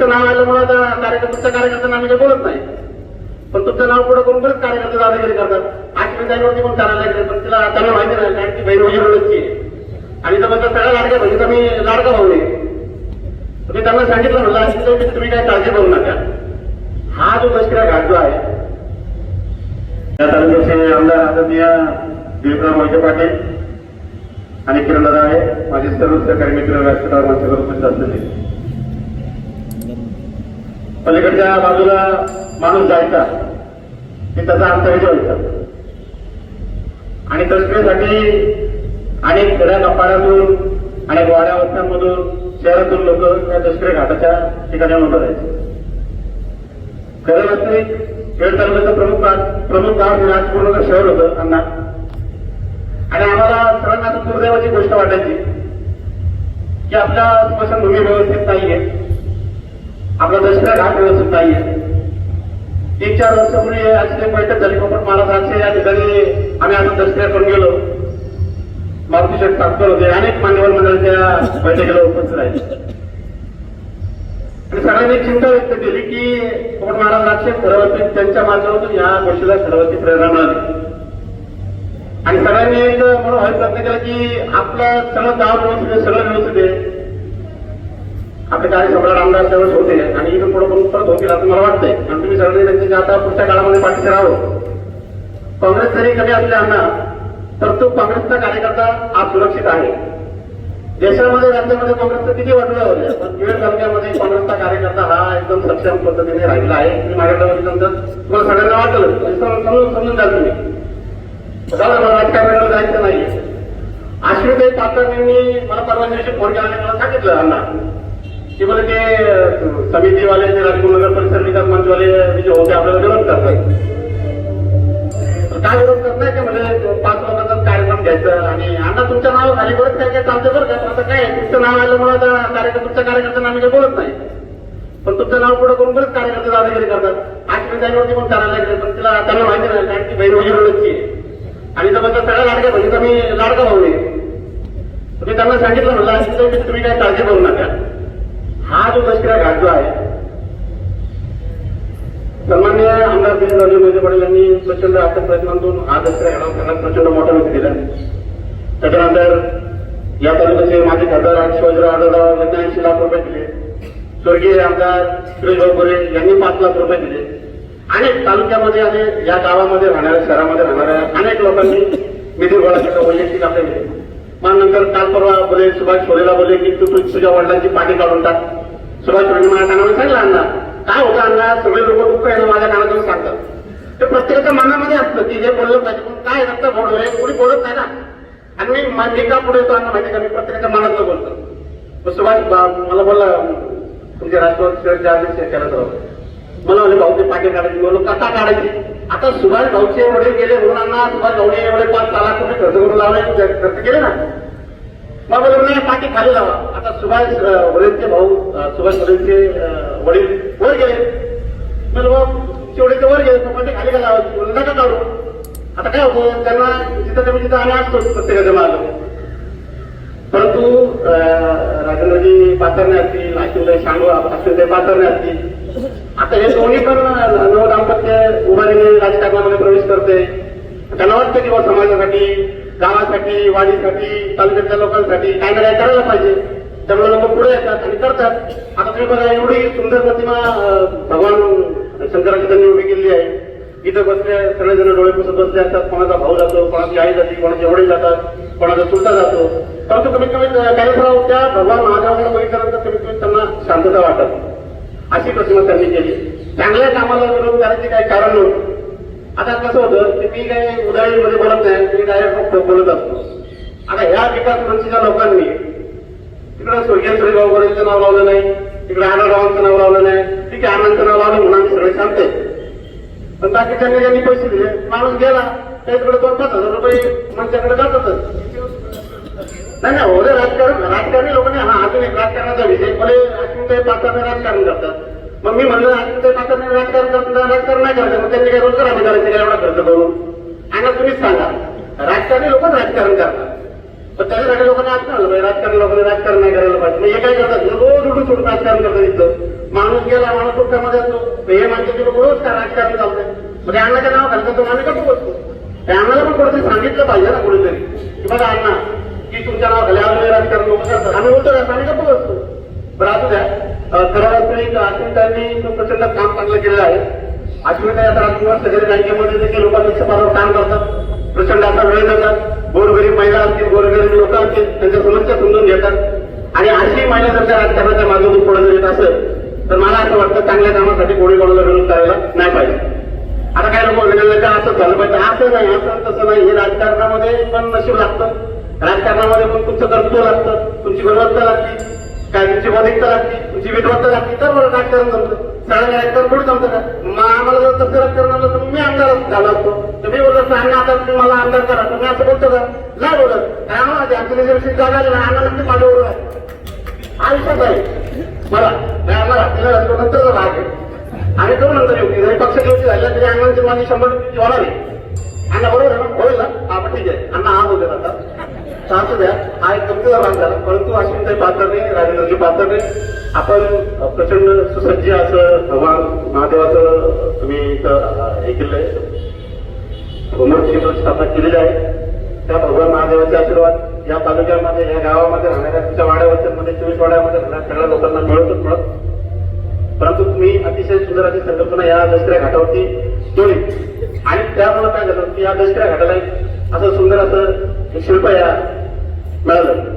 तुमचं नाव आल्यामुळे आता कार्यकर्ता तुमच्या कार्यकर्त्यांना आम्ही काही बोलत नाही. पण तुमचं नाव पुढे करून बरेच कार्यकर्ते दादागिरी करतात. आठवी जानेवरती पण चालायला लागले पण तिला त्यांना माहिती नाही कारण की बहीण वजीर रोडची आहे. आणि त्याबद्दल सगळ्या लाडक्या बहिणीचा मी लाडका भाऊ आहे. मी त्यांना सांगितलं म्हणलं आणि की तुम्ही काय काळजी करू नका. हा जो लष्करा घाट जो आहे त्या तालुक्याचे आमदार आदरणीय दिलीपराव मोहिते पाटील आणि किरणदादा आहे. माझे सर्व सहकारी मित्र व्यासपीठावर माझ्यावर असलेले. पलीकडच्या बाजूला माणूस जायचा. की त्याचा अर्थ विजय व्हायचा आणि तस्करीसाठी अनेक खेड्या कपाड्यातून अनेक वाड्या वस्त्यांमधून शहरातून लोक या दसरे घाटाच्या ठिकाणी उभं राहायचे. खरं वास्तविक खेड तालुक्याचं प्रमुख प्रमुख गाव राजपूर्ण शहर होतं अण्णा. आणि आम्हाला सर्वांना दुर्दैवाची गोष्ट वाटायची की आपल्या स्मशानभूमी व्यवस्थित नाहीये. आपला दसरा घाट व्यवस्थित नाहीये. तीन चार वर्षापूर्वी अशी बैठक झाली पोपट महाराजांचे या ठिकाणी आम्ही आता दसऱ्या करून गेलो. मारुती शेठ तात्पर होते अनेक मान्यवर मंडळाच्या बैठकीला उपस्थित राहिले आणि सगळ्यांनी चिंता व्यक्त केली की पोपट महाराजांचे राक्षे खरवती त्यांच्या माध्यमातून या गोष्टीला खरवती प्रेरणा मिळाली. आणि सगळ्यांनी एक म्हणून हा प्रयत्न केला की आपलं सगळं गाव व्यवस्थित आहे सगळं व्यवस्थित आहे. आपले काही सम्राट आमदार त्यावेळेस होते आणि इथून पुढे पण परत होतील असं मला वाटतंय. आणि तुम्ही सगळ्यांनी त्यांच्या आता पुढच्या काळामध्ये पाठीशी राहावं. काँग्रेस जरी कमी असले अण्णा तर तो काँग्रेसचा कार्यकर्ता आज सुरक्षित आहे. देशामध्ये राज्यामध्ये काँग्रेसचं किती वाटलं होते? पण बीड तालुक्यामध्ये काँग्रेसचा कार्यकर्ता हा एकदम सक्षम पद्धतीने राहिला आहे. मी माझ्याकडे बघितल्यानंतर तुम्हाला सगळ्यांना वाटलं. समजून समजून जाल तुम्ही. झालं मला राजकारणाला जायचं नाही आश्विताई पाटण यांनी मला परवा दिवशी फोन केला आणि मला सांगितलं अण्णा. ते मला ते समितीवाले जे राजपूर नगर परिसर विकास मंचवाले जे होते आपल्याला विरोध करतात. काय विरोध करताय का म्हणजे पाच लोकांचा कार्यक्रम घ्यायचा आणि अण्णा तुमच्या नाव खाली बरंच काय काय चालतं बरं का? पण आता काय तुमचं नाव आलं आता कार्यक्रम तुमच्या कार्यकर्त्यांना आम्ही काही बोलत नाही. पण तुमचं नाव पुढे करून बरेच कार्यकर्ते दादागिरी करतात. आठवी जानेवरती पण करायला लागले? पण तिला त्यांना माहिती नाही कारण की बहीण वजीर रोडची आहे. आणि त्याबद्दल सगळ्या लाडक्या बहिणीचा मी लाडका भाऊ आहे. मी त्यांना सांगितलं म्हणलं तुम्ही काय काळजी करू नका. हा जो दसरा घाट जो आहे सन्मान्य आमदार श्री राजे मोहिते पाटील यांनी प्रचंड आर्थिक प्रयत्नातून हा दसरा घडवून करण्यात प्रचंड मोठा वेळ दिला. त्याच्यानंतर या तालुक्याचे माजी खासदार शिवाजीराव आढळराव यांनी ऐंशी लाख रुपये दिले. स्वर्गीय आमदार सुरेश भाऊ गोरे यांनी पाच लाख रुपये दिले. अनेक तालुक्यामध्ये आणि या गावामध्ये राहणाऱ्या शहरामध्ये राहणाऱ्या अनेक लोकांनी निधी गोळा केला वैयक्तिक आपल्या मग नंतर काल परवा बोले सुभाष छोलेला बोलले की तू तू तुझ्या वडिलांची पाठी काढून टाक. सुभाष छोले माझ्या कानावर सांगला अण्णा काय होता अंदाज? सगळे लोक दुःख आहे ना माझ्या कानातून सांगतात. ते प्रत्येकाच्या मनामध्ये असतं की हे बोललं पाहिजे. पण काय रक्त बोललोय कोणी बोलत नाही ना. आणि मी माझी का पुढे येतो अण्णा माहिती का मी प्रत्येकाच्या मनातलं बोलतो. मग सुभाष बा- मला बोलला तुमच्या राष्ट्रवादी शहरचे अध्यक्ष शरद राव मला म्हणजे भाऊचे पाठी काढायची. बोललो कसा काढायची? आता सुभाष भाऊचे एवढे गेले म्हणून अण्णा सुभाष भाऊने एवढे पाच लाख रुपये खर्च करून लावले खर्च केले ना. मग बोललो नाही पाठी खाली लावा. आता सुभाष वडीलचे भाऊ सुभाष वडीलचे वडील वर गेले. म्हणलं भाऊ शेवटीचे वर गेले पाठी खाली का लावा? नका काढू. आता काय होतं? त्यांना जिथं तुम्ही तिथं आम्ही असतो प्रत्येकाच्या मार्ग परंतु राजेंद्रजी पातरणे असतील अश्विनदाई असतील ते पातरणे असतील. आता हे दोन्ही पण नव दाम्पत्य उभारीने राजकारणामध्ये प्रवेश करते. त्यांना वाटतं की बा समाजासाठी गावासाठी वाडीसाठी तालुक्यातल्या लोकांसाठी काय ना काय करायला पाहिजे. त्यामुळे लोक पुढे येतात आणि करतात. आता तुम्ही बघा एवढी सुंदर प्रतिमा भगवान शंकराची त्यांनी उभी केली आहे. इथं बसले सगळेजण डोळे पुसत बसले असतात. कोणाचा भाऊ जातो कोणाची आई जाते कोणाचे वडील जातात कोणाचा चुलता जातो. परंतु कमीत कमी काळेश्वराव त्या भगवान महादेवाकडे बघितल्यानंतर कमीत कमी त्यांना शांतता वाटत. अशी प्रतिमा त्यांनी केली. चांगल्या कामाला विरोध करायचे काही कारण नव्हतं आता कसं होतं की मी काही उदाहरणमध्ये बोलत नाही मी डायरेक्ट बोलत असतो. आता ह्या विकास मंचच्या लोकांनी तिकडे स्वर्गीय सुरेगाव गोरेंचं नाव लावलं नाही तिकडे आनंदरावांचं नाव लावलं नाही ठीक आहे आनंदचं नाव लावलं म्हणून आम्ही सगळे शांत आहे पण बाकीच्या ज्यांनी पैसे दिले माणूस गेला त्याच्याकडे दोन पाच हजार रुपये मंचाकडे जातातच. नाही नाही ओले राजकारण राजकारणी लोकांनी हा अजून एक राजकारणाचा विषय भले अश्विनताई पात्राने राजकारण करतात. मग मी म्हणलं ते राजकारण करतात राजकारण नाही करायचं मग त्यांनी काय रोजगार आम्ही करायचे? काय एवढा खर्च करून? आणि तुम्हीच सांगा राजकारणी लोकच राजकारण करतात. पण त्याच्यासाठी लोकांना आज कळलं पाहिजे. राजकारण लोकांनी राजकारण नाही करायला पाहिजे. मग हे काय करतात? रोज उठून सोडून राजकारण करतात इथं. माणूस गेला माणूस दुःखामध्ये असतो. हे माणसाचे लोक रोज का राजकारण चालतंय म्हणजे अण्णाच्या नाव घालतो तो आम्ही कसं बसतो. त्या अण्णाला पण कोणतरी सांगितलं पाहिजे ना कुठेतरी. की बघा अण्णा की तुमच्या नाव घाले आम्ही राजकारण लोक करतात. आम्ही बोलतो का आम्ही कसं बसतो. बरं असू द्या. अं, वास्तविक प्रचंड काम चांगलं केलेलं आहे. अश्विनताई आता सगळे बँकेमध्ये देखील लोकांच्या काम करतात. प्रचंड असा वेळ देतात. गोरगरीब महिला असतील गोरगरीब लोक असतील त्यांच्या समस्या समजून घेतात. आणि अशी महिला जर त्या राजकारणाच्या मागून पुढे जर येत असेल तर मला असं वाटतं चांगल्या कामासाठी कोणी कोणाला विरोध करायला नाही पाहिजे. आता काय लोक वेगवेगळं का असं झालं पाहिजे. असं नाही असं तसं नाही. हे राजकारणामध्ये पण नशीब लागतं. राजकारणामध्ये पण तुमचं कर्तृत्व लागतं. तुमची गुणवत्ता लागते. काय तुमची बौद्धिकता लागते तुमची विद्वत्ता लागते तर बरं राजकारण जमतं सगळं राजकारण थोडी जमतं का? मग आम्हाला जर तसं राजकारण आलं तर मी आमदार झालो असतो. तुम्ही बोलत सांगा आता तुम्ही मला आमदार करा. तुम्ही असं बोलतो का? नाही बोलत. काय आम्हाला आमच्या रिझर्वेशन जागा दिला आम्हाला ते माझं माझ्यावर आहे आयुष्यात आहे. मला नाही आम्हाला आपल्याला नंतरचा भाग आहे. आम्ही करू नंतर येऊ. जरी पक्ष घेऊन झाला तरी अंगणचे माझी शंभर टक्के होणार आहे. अण्णा बरोबर आहे ना? होईल ना? आपण ठीक आहे. अण्णा हा बोलत आता. तर द्या हा एक गमतीचा भाग झाला परंतु अश्विनताई पात्रने राजेंद्रजी पात्रने आपण प्रचंड सुसज्ज असं भगवान महादेवाचं तुम्ही इथं हे केलंय. होमवर्क स्थापना केलेली आहे. त्या भगवान महादेवाचे आशीर्वाद या तालुक्यामध्ये या गावामध्ये राहणाऱ्या तुमच्या वाड्यावरच्या चोवीस वाड्यामध्ये राहणाऱ्या सगळ्या लोकांना मिळतच मिळत. परंतु तुम्ही अतिशय सुंदर अशी संकल्पना या दसऱ्या घाटावरती ठेवली. आणि त्यामुळे काय झालं? की या दसऱ्या घाटाला एक असं सुंदर असं शिल्प या मिळालं